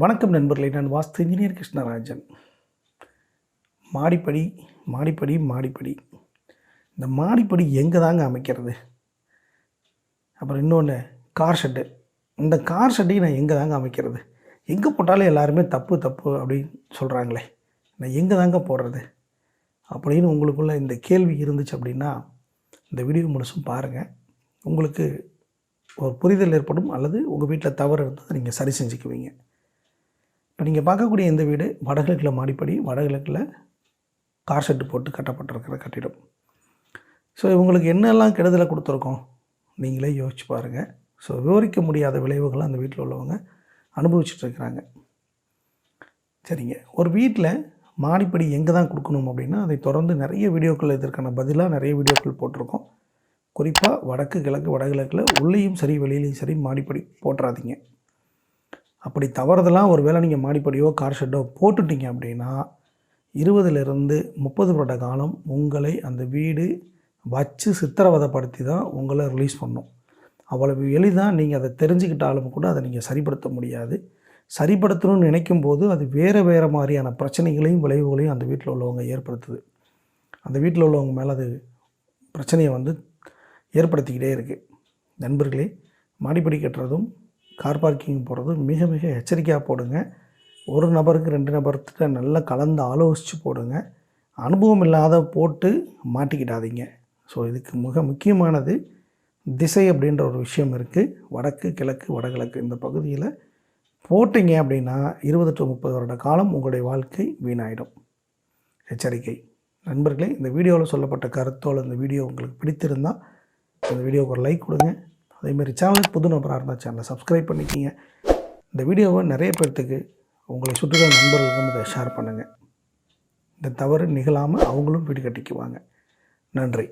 வணக்கம் நண்பர்களே நான் வாஸ்து இன்ஜினியர் கிருஷ்ணராஜன். மாடிப்படி மாடிப்படி மாடிப்படி. இந்த மாடிப்படி எங்கே தாங்க அமைக்கிறது? அப்புறம் இன்னொன்று கார் ஷெட்டு. இந்த கார் ஷெட்டையும் நான் எங்கே தாங்க அமைக்கிறது? எங்கே போட்டாலும் எல்லாருமே தப்பு தப்பு அப்படின்னு சொல்கிறாங்களே நான் எங்கே தாங்க போடுறது? அப்படின்னு உங்களுக்குள்ள இந்த கேள்வி இருந்துச்சு அப்படின்னா இந்த வீடியோ முழுசும் பாருங்கள் உங்களுக்கு ஒரு புரிதல் ஏற்படும் அல்லது உங்கள் வீட்டில் தவறு இருந்ததை நீங்கள் சரி செஞ்சுக்குவீங்க. இப்போ நீங்கள் பார்க்கக்கூடிய இந்த வீடு வடகிழக்கில் மாடிப்படி வடகிழக்கில் கார் ஷெட்டு போட்டு கட்டப்பட்டிருக்கிற கட்டிடம். ஸோ இவங்களுக்கு என்னெல்லாம் கெடுதலை கொடுத்துருக்கோம்? நீங்களே யோசிச்சு பாருங்கள் ஸோ விவரிக்க முடியாத விளைவுகளை அந்த வீட்டில் உள்ளவங்க அனுபவிச்சுட்டு இருக்கிறாங்க. சரிங்க. ஒரு வீட்டில் மாடிப்படி எங்கே தான் கொடுக்கணும் அப்படின்னா அதை தொடர்ந்து நிறைய வீடியோக்கள் இதற்கான பதிலாக நிறைய வீடியோக்கள் போட்டிருக்கோம். குறிப்பாக வடக்கு கிழக்கு வடகிழக்கில் உள்ளேயும் சரி வெளியிலையும் சரி மாடிப்படி போட்டுறாதீங்க. அப்படி தவறுதெல்லாம் ஒரு வேளை நீங்கள் மாடிப்படியோ கார் ஷெட்டோ போட்டுட்டீங்க அப்படின்னா இருபதுலேருந்து முப்பது வருட காலம் உங்களை அந்த வீடு வச்சு சித்திரவதைப்படுத்தி தான் உங்களை ரிலீஸ் பண்ணும். அவ்வளவு எளிதாக நீங்கள் அதை தெரிஞ்சுக்கிட்டாலும் கூட அதை நீங்கள் சரிப்படுத்த முடியாது. சரிப்படுத்தணும்னு நினைக்கும் போது அது வேறு வேறு மாதிரியான பிரச்சனைகளையும் விளைவுகளையும் அந்த வீட்டில் உள்ளவங்க ஏற்படுத்துது. அந்த வீட்டில் உள்ளவங்க மேலே அது பிரச்சனையை வந்து ஏற்படுத்திக்கிட்டே இருக்குது நண்பர்களே மாடிப்படி கட்டுறதும் கார் பார்க்கிங் போடுறதும் மிக மிக எச்சரிக்கையாக போடுங்க. ஒரு நபருக்கு ரெண்டு நபர்கிட்ட நல்லா கலந்து ஆலோசித்து போடுங்க. அனுபவம் இல்லாத போட்டு மாட்டிக்கிடாதீங்க. ஸோ இதுக்கு மிக முக்கியமானது திசை அப்படின்ற ஒரு விஷயம் இருக்குது வடக்கு கிழக்கு வடகிழக்கு இந்த பகுதியில் போட்டிங்க அப்படின்னா இருபது டு முப்பது வருட காலம் உங்களுடைய வாழ்க்கை வீணாயிடும். எச்சரிக்கை. நண்பர்களே இந்த வீடியோவில் சொல்லப்பட்ட கருத்தோடு இந்த வீடியோ உங்களுக்கு பிடித்திருந்தால் இந்த வீடியோவுக்கு ஒரு லைக் கொடுங்க. அதேமாதிரி சேனலுக்கு புது நபராக இருந்தால் சேனலை சப்ஸ்கிரைப் பண்ணிக்கிங்க. இந்த வீடியோவை நிறைய பேர்த்துக்கு உங்களை சுற்றுலா நண்பர்களுக்கும் இதை ஷேர் பண்ணுங்கள் இந்த தவறு நிகழாமல் அவங்களும் வீடு கட்டிக்குவாங்க. நன்றி.